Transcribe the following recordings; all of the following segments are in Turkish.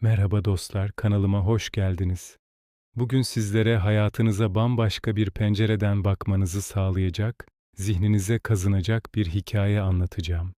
Merhaba dostlar, kanalıma hoş geldiniz. Bugün sizlere hayatınıza bambaşka bir pencereden bakmanızı sağlayacak, zihninize kazınacak bir hikaye anlatacağım.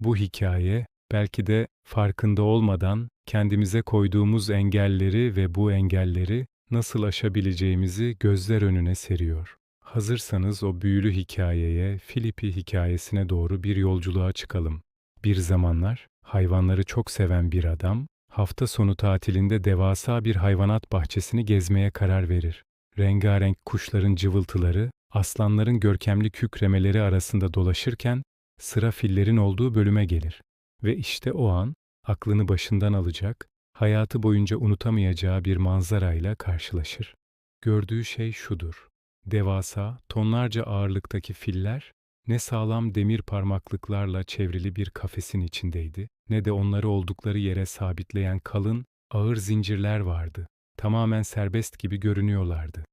Bu hikaye, belki de farkında olmadan kendimize koyduğumuz engelleri ve bu engelleri nasıl aşabileceğimizi gözler önüne seriyor. Hazırsanız o büyülü hikayeye, Filipi hikayesine doğru bir yolculuğa çıkalım. Bir zamanlar hayvanları çok seven bir adam, hafta sonu tatilinde devasa bir hayvanat bahçesini gezmeye karar verir. Rengarenk kuşların cıvıltıları, aslanların görkemli kükremeleri arasında dolaşırken sıra fillerin olduğu bölüme gelir. Ve işte o an aklını başından alacak, hayatı boyunca unutamayacağı bir manzarayla karşılaşır. Gördüğü şey şudur. Devasa, tonlarca ağırlıktaki filler ne sağlam demir parmaklıklarla çevrili bir kafesin içindeydi, ne de onları oldukları yere sabitleyen kalın, ağır zincirler vardı. Tamamen serbest gibi görünüyorlardı.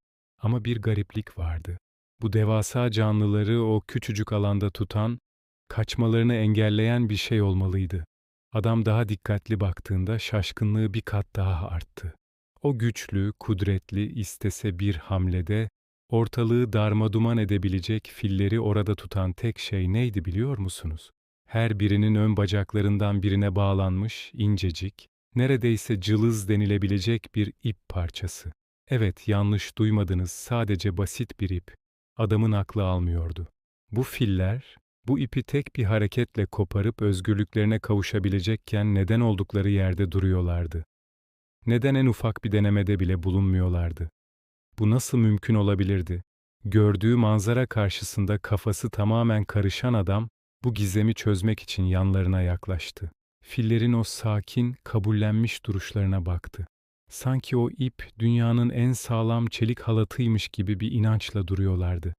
Ama bir gariplik vardı. Bu devasa canlıları o küçücük alanda tutan, kaçmalarını engelleyen bir şey olmalıydı. Adam daha dikkatli baktığında şaşkınlığı bir kat daha arttı. O güçlü, kudretli, istese bir hamlede Ortalığı darmaduman edebilecek filleri orada tutan tek şey neydi biliyor musunuz? Her birinin ön bacaklarından birine bağlanmış, incecik, neredeyse cılız denilebilecek bir ip parçası. Evet, yanlış duymadınız, sadece basit bir ip. Adamın aklı almıyordu. Bu filler, bu ipi tek bir hareketle koparıp özgürlüklerine kavuşabilecekken neden oldukları yerde duruyorlardı? Neden en ufak bir denemede bile bulunmuyorlardı? Bu nasıl mümkün olabilirdi? Gördüğü manzara karşısında kafası tamamen karışan adam bu gizemi çözmek için yanlarına yaklaştı. Fillerin o sakin, kabullenmiş duruşlarına baktı. Sanki o ip dünyanın en sağlam çelik halatıymış gibi bir inançla duruyorlardı.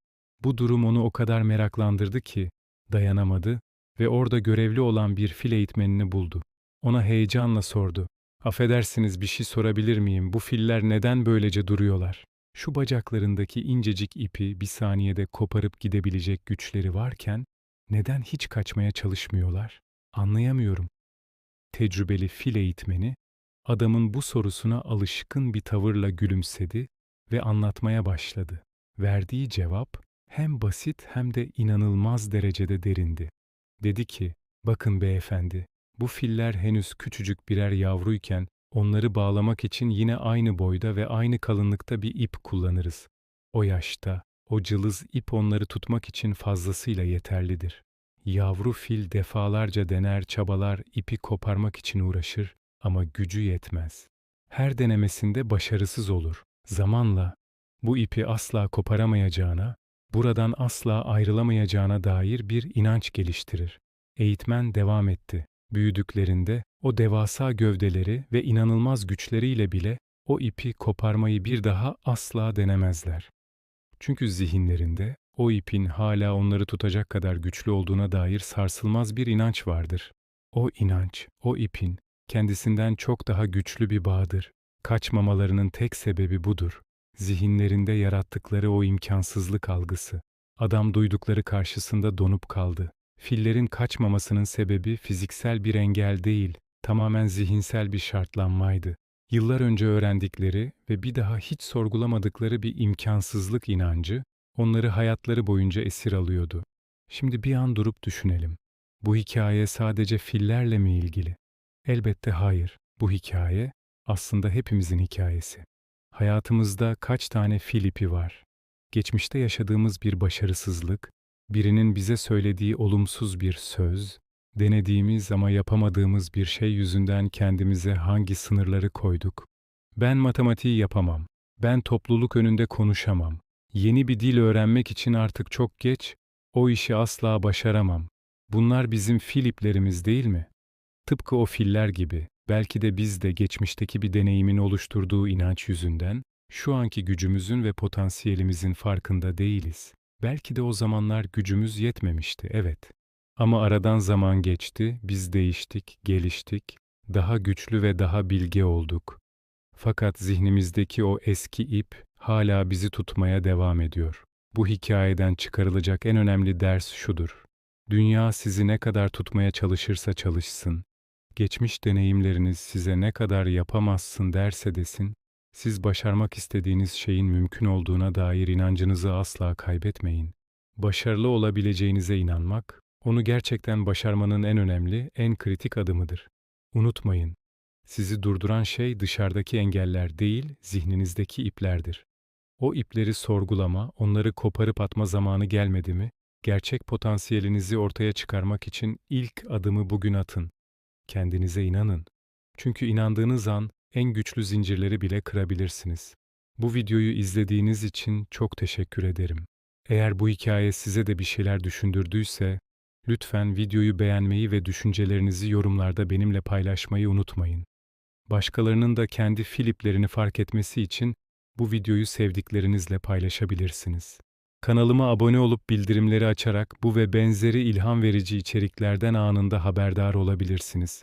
Bu durum onu o kadar meraklandırdı ki dayanamadı ve orada görevli olan bir fil eğitmenini buldu. Ona heyecanla sordu. Affedersiniz bir şey sorabilir miyim? Bu filler neden böylece duruyorlar? Şu bacaklarındaki incecik ipi bir saniyede koparıp gidebilecek güçleri varken neden hiç kaçmaya çalışmıyorlar? Anlayamıyorum. Tecrübeli fil eğitmeni adamın bu sorusuna alışkın bir tavırla gülümsedi ve anlatmaya başladı. Verdiği cevap hem basit hem de inanılmaz derecede derindi. Dedi ki, bakın beyefendi, bu filler henüz küçücük birer yavruyken Onları bağlamak için yine aynı boyda ve aynı kalınlıkta bir ip kullanırız. O yaşta, o cılız ip onları tutmak için fazlasıyla yeterlidir. Yavru fil defalarca dener çabalar ipi koparmak için uğraşır ama gücü yetmez. Her denemesinde başarısız olur. Zamanla bu ipi asla koparamayacağına, buradan asla ayrılamayacağına dair bir inanç geliştirir. Eğitmen devam etti. Büyüdüklerinde o devasa gövdeleri ve inanılmaz güçleriyle bile o ipi koparmayı bir daha asla denemezler. Çünkü zihinlerinde o ipin hala onları tutacak kadar güçlü olduğuna dair sarsılmaz bir inanç vardır. O inanç, o ipin kendisinden çok daha güçlü bir bağdır. Kaçmamalarının tek sebebi budur. Zihinlerinde yarattıkları o imkansızlık algısı. Adam duydukları karşısında donup kaldı. Fillerin kaçmamasının sebebi fiziksel bir engel değil, tamamen zihinsel bir şartlanmaydı. Yıllar önce öğrendikleri ve bir daha hiç sorgulamadıkları bir imkansızlık inancı onları hayatları boyunca esir alıyordu. Şimdi bir an durup düşünelim. Bu hikaye sadece fillerle mi ilgili? Elbette hayır. Bu hikaye aslında hepimizin hikayesi. Hayatımızda kaç tane fil ipi var? Geçmişte yaşadığımız bir başarısızlık, birinin bize söylediği olumsuz bir söz, denediğimiz ama yapamadığımız bir şey yüzünden kendimize hangi sınırları koyduk? Ben matematiği yapamam. Ben topluluk önünde konuşamam. Yeni bir dil öğrenmek için artık çok geç, o işi asla başaramam. Bunlar bizim filiplerimiz değil mi? Tıpkı o filler gibi, belki de biz de geçmişteki bir deneyimin oluşturduğu inanç yüzünden, şu anki gücümüzün ve potansiyelimizin farkında değiliz. Belki de o zamanlar gücümüz yetmemişti, evet. Ama aradan zaman geçti, biz değiştik, geliştik, daha güçlü ve daha bilge olduk. Fakat zihnimizdeki o eski ip hala bizi tutmaya devam ediyor. Bu hikayeden çıkarılacak en önemli ders şudur. Dünya sizi ne kadar tutmaya çalışırsa çalışsın, Geçmiş deneyimleriniz size ne kadar yapamazsın derse desin, siz başarmak istediğiniz şeyin mümkün olduğuna dair inancınızı asla kaybetmeyin. Başarılı olabileceğinize inanmak, onu gerçekten başarmanın en önemli, en kritik adımıdır. Unutmayın, sizi durduran şey dışarıdaki engeller değil, zihninizdeki iplerdir. O ipleri sorgulama, onları koparıp atma zamanı gelmedi mi? Gerçek potansiyelinizi ortaya çıkarmak için ilk adımı bugün atın. Kendinize inanın. Çünkü inandığınız an en güçlü zincirleri bile kırabilirsiniz. Bu videoyu izlediğiniz için çok teşekkür ederim. Eğer bu hikaye size de bir şeyler düşündürdüyse, lütfen videoyu beğenmeyi ve düşüncelerinizi yorumlarda benimle paylaşmayı unutmayın. Başkalarının da kendi filiplerini fark etmesi için bu videoyu sevdiklerinizle paylaşabilirsiniz. Kanalıma abone olup bildirimleri açarak bu ve benzeri ilham verici içeriklerden anında haberdar olabilirsiniz.